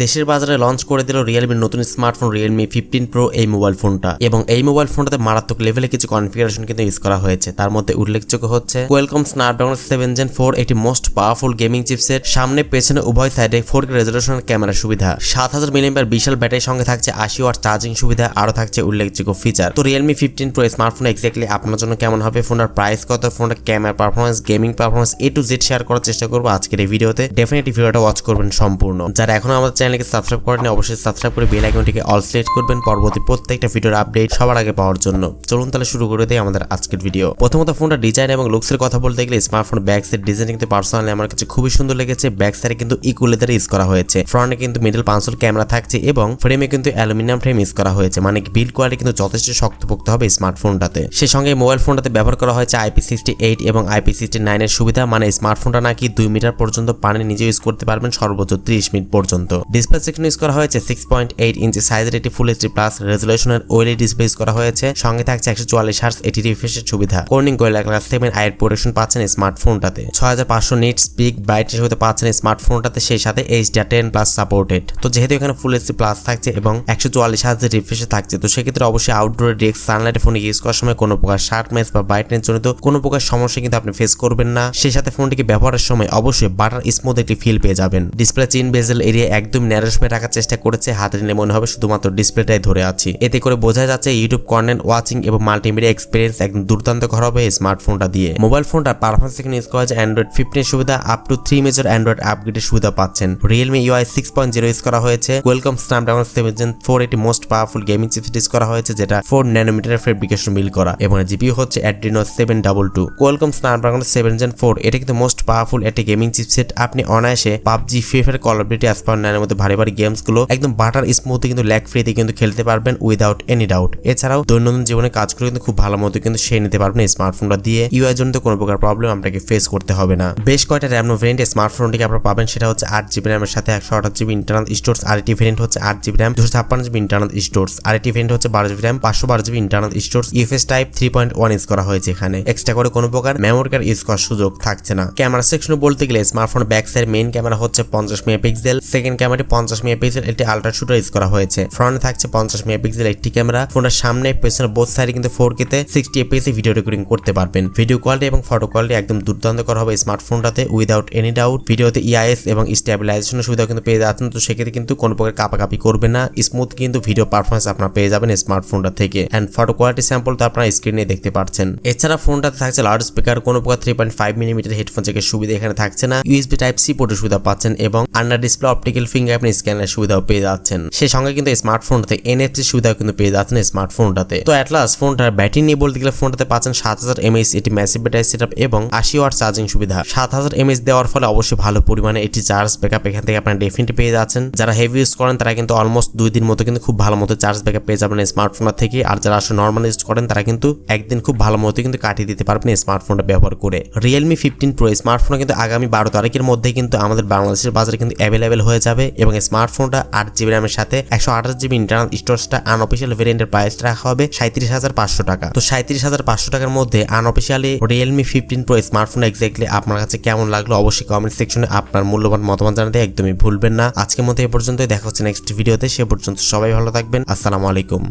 দেশের বাজারে লঞ্চ করে দিল রিয়েলমির নতুন স্মার্টফোন রিয়েলমি ফিফটিন প্রো এই মোবাইল ফোনটা এবং এই মোবাইল ফোনটাতে মারাত্মক লেভেলে কিছু কনফিগারেশন কিন্তু ইউজ করা হয়েছে। তার মধ্যে উল্লেখযোগ্য হচ্ছে welcome Snapdragon seven gen four এটি মোস্ট পাওয়ারফুল গেমিং চিপসেট সামনে, পেছনে, উভয় সাইডে ফোর কে রেজলিউশনের ক্যামেরা সুবিধা। সাত হাজার মিলিমিটার বিশাল ব্যাটারির সঙ্গে থাকছে আশি ওয়াট চার্জিং সুবিধা, আরও থাকছে উল্লেখযোগ্য ফিচার তো Realme fifteen Pro smartphone exactly আপনার জন্য কেমন হবে? ফোনটার প্রাইস কত? ফোনটার camera performance gaming performance A to Z share করার চেষ্টা করব আজকের এই ভিডিওতে। ডেফিনেটলি ভিডিওটা ওয়াচ করবেন সম্পূর্ণ। যারা এখনও আমাদের চ্যানেলকে সাবস্ক্রাইব করেন অবশ্যই সাবস্ক্রাইব করে বেল আইকনটিকে অল সিলেক্ট করবেন পরবর্তী প্রত্যেকটা ভিডিওর আপডেট সবার আগে পাওয়ার জন্য। চলুন তাহলে শুরু করে দেই আমাদের আজকের ভিডিও। প্রথমত ফোনটা ডিজাইন এবং লুকসের কথা বলতে গেলে স্মার্টফোন ব্যাক সাইড ডিজাইন কিন্তু পার্সোনালি আমার কাছে খুবই সুন্দর লেগেছে। ব্যাক সাইডে কিন্তু ইকুলেদার ইউজ করা হয়েছে। ফ্রন্টে কিন্তু মিডল পাঁচশোর ক্যামেরা থাকছে এবং ফ্রেমে কিন্তু অ্যালুমিনিয়াম ফ্রেম ইউজ করা হয়েছে। মানে বিল্ড কোয়ালিটি কিন্তু যথেষ্ট শক্তপোক্ত হবে স্মার্টফোনটাতে সে সঙ্গে মোবাইল ফোনটাতে ব্যবহার করা হয়েছে আইপি সিক্সটি এইট এবং আইপি সিক্সটি নাইনের সুবিধা। মানে স্মার্টফোনটা নাকি দুই মিটার পর্যন্ত পানি নিজে ইউজ করতে পারবেন সর্বোচ্চ ত্রিশ মিনিট পর্যন্ত। ডিসপ্লে সেকশন ইউজ করা হয়েছে সিক্স পয়েন্ট এইট ইঞ্চি সাইজের একটি ফুল এইচডি প্লাস রেজলিউশনের ওয়েলি ডিসপ্লে ইউজ করা হয়েছে, সঙ্গে থাকছে একশো চুয়াল্লিশ হার্স এটি রিফ্রেশের সুবিধা। কোর্নিং গোয়েলা ক্লাস সেভেন আয়ের প্রোটেকশন পাচ্ছেন স্মার্টফোনটাতে ছয় হাজার পাঁচশো নিট স্পিক ব্রাইটনেস হতে পাচ্ছেন স্মার্টফোনটাতে সেই সাথে H HDR ten plus supported তো যেহেতু এখানে ফুল এইচডি প্লাস থাকছে এবং একশো চুয়াল্লিশ হার্সের রিফ্রেশে থাকছে, তো সেক্ষেত্রে অবশ্যই আউটডোরে ডেস্ক সানলাইটে ফোনে ইউজ করার সময় কোনো প্রকার শার্পনেস বা ব্রাইটনেস জনিত কোনো প্রকার সমস্যা কিন্তু আপনি ফেস করবেন না। সেই সাথে ফোনটিকে ব্যবহারের সময় অবশ্যই বাটার স্মুথ একটি ফিল পেয়ে যাবেন। ডিসপ্লে চিন বেজেল এরিয়া একদম ন্যারোস পেয়ে রাখার চেষ্টা করেছে, হাতে নিলে মনে হবে শুধুমাত্র ডিসপ্লেটাই ধরে আছি। এতে করে বোঝা যাচ্ছে ইউটিউব কন্টেন্ট ওয়াচিং এবং মাল্টিমিডিয়া এক্সপিরিয়েন্স একদম দুর্দান্ত করা হবে স্মার্টফোনটা দিয়ে। মোবাইল ফোনটা পারফরমেন্স থেকে ইউজ করা হয়েছে অ্যান্ড্রয়েড ফিফটিন সুবিধা up to three major Android আপগ্রেডের সুবিধা পাচ্ছেন। Realme UI six point zero use করা হয়েছে ওয়েলকাম স্ন্যাপড্রাগন সেভেন ফোর এটি most powerful gaming chipset use করা হয়েছে, যেটা ফোর ন্যানোমিটারের ফেব্রিকেশন মিল করা। এবং জিপিও হচ্ছে Adreno seven double two welcome Snapdragon seven gen four এটা কিন্তু মোস্ট পাওয়ারফুল একটি গেমিং চিপসেট আপনি অনায়াসে PUBG Free Fire Call Duty Asphalt নাইনের মধ্যে ভারী ভারী গেমসগুলো একদম বাটার স্মুথে কিন্তু ল্যাগ ফ্রিতে কিন্তু খেলতে পারবেন উইদাউট এনি ডাউট এছাড়াও দৈনন্দিন জীবনে কাজগুলো কিন্তু খুব ভালো মতো কিন্তু সে নিতে পারবেন স্মার্টফোনটা দিয়ে। ইউআই জন্য কোনো প্রকার প্রবলেম আপনাকে ফেস করতে হবে না। বেশ কয়টা র্যাম ভেরিয়েন্ট স্মার্টফোনটিকে আপনারা পাবেন সেটা হচ্ছে আট জিবি র্যামের সাথে একশো আঠাশ জিবি ইন্টারনাল স্টোর্স আরেকটি ভেরিয়েন্ট হচ্ছে আট জিবি র্যাম দুশো ছাপ্পান্ন জিবি ইন্টারনাল স্টোর্স আরেকটি ভেরিয়েন্ট হচ্ছে বারো জিবি র্যাম পাঁচশো বারো GB internal storage UFS type three point one use করা হয়েছে এখানে। এক্সট্রা করে কোনো প্রকার মেমোরি কার্ড ইউজ করার সুযোগ থাকছে না। ক্যামেরা সেকশনে বলতে গেলে smartphone back side main camera হচ্ছে পঞ্চাশ মেগাপিক্সেল সেকেন্ড ক্যামেরাটি পঞ্চাশ মেগাপিক্সেল একটি আল্ট্রা শুটার ইউজ করা হয়েছে। ফ্রন্টে থাকছে পঞ্চাশ মেগাপিক্সেল একটি ক্যামেরা ফোনের সামনে, পেছনে বোথ সাইডে কিন্তু ফোর কেতে সিক্সটি এপিএস ভিডিও রেকর্ডিং করতে পারবেন। ভিডিও কোয়ালিটি এবং ফটো কোয়ালিটি একদম দুর্দান্ত করা হবে স্মার্টফোনটাতে উইদাউট এনি ডাউট ভিডিওতে ইআইএস এবং স্টেবিলাইজেশনের সুবিধা কিন্তু পেয়ে যাচ্ছেন, তো সেক্ষেত্রে কিন্তু কোনো প্রকার কাপাকাপি করবে না। স্মুথ কিন্তু ভিডিও পারফরমেন্স আপনারা পেয়ে যাবেন স্মার্টফোনটা থেকে। অ্যান্ড ফটো কোয়ালিটি স্যাম্পল তো আপনারা স্ক্রিনে দেখতে পাচ্ছেন। এছাড়া ফোনটাতে থাকছে লাউড স্পিকার কোনো প্রকার three point five millimetre headphone থেকে সুবিধা এখানে থাকছে না। ইউএসবি টাইপ সি পোর্টের সুবিধা পাচ্ছেন এবং আন্ডার ডিসপ্লে অপটিক্যাল ফিঙ্গারপ্রিন্ট স্ক্যানের সুবিধাও পেয়ে যাচ্ছেন। সেই সঙ্গে কিন্তু স্মার্টফোনটাতে এনএফসি সুবিধাও কিন্তু পেয়ে যাচ্ছেন স্মার্টফোনটাতে তো অ্যাটলাস ফোনটার ব্যাটারি নিয়ে বলতে গেলে ফোনটাতে পাচ্ছেন সাত হাজার এমএস এটি ম্যাসিভ ব্যাটারি সেট এবং আশি ওয়াট চার্জিং সুবিধা। সাত হাজার এমএস দেওয়ার ফলে অবশ্যই ভালো পরিমাণে এটি চার্জ ব্যাকআপ এখান থেকে আপনারা ডেফিনেটলি পেয়ে যাচ্ছেন। যারা হেভি ইউজ করেন, তারা কিন্তু অলমোস্ট দুই দিন মতো কিন্তু খুব ভালো মতো চার্জ ব্যাকআপ পেয়ে যাবেন স্মার্টফোনটা থেকে। আর যারা আসলে নর্মাল ইউজ করেন, তারা কিন্তু একদিন খুব ভালো মতো কিন্তু কাটিয়ে দিতে পারবেন স্মার্টফোনটা ব্যবহার করে। রিয়েলমি ফিফটিন প্রো স্মার্টফোন কিন্তু আগামী বারো তারিখের মধ্যে কিন্তু আমাদের বাংলাদেশের বাজারে কিন্তু অ্যাভেলেবেল হয়ে যাবে। এবং স্মার্টফোনটা আট জিবি র্যামের সাথে একশো আঠাশ জিবি ইন্টারনাল স্টোরেজটা আনঅফিসিয়াল ভেরিয়েন্টের প্রাইস রাখা হবে সাঁত্রিশ হাজার পাঁচশো টাকা। তো সাঁত্রিশ হাজার পাঁচশো টাকার মধ্যে unofficially Realme fifteen Pro smartphone exactly আপনার কাছে কেমন লাগল অবশ্যই কমেন্ট সেকশনে আপনার মূল্যবান মতামত জানাতে একদমই ভুলবেন না। আজকের মধ্যে এ পর্যন্তই, দেখা হচ্ছে নেক্সট ভিডিওতে সে পর্যন্ত সবাই ভালো থাকবেন। আসসালামু আলাইকুম।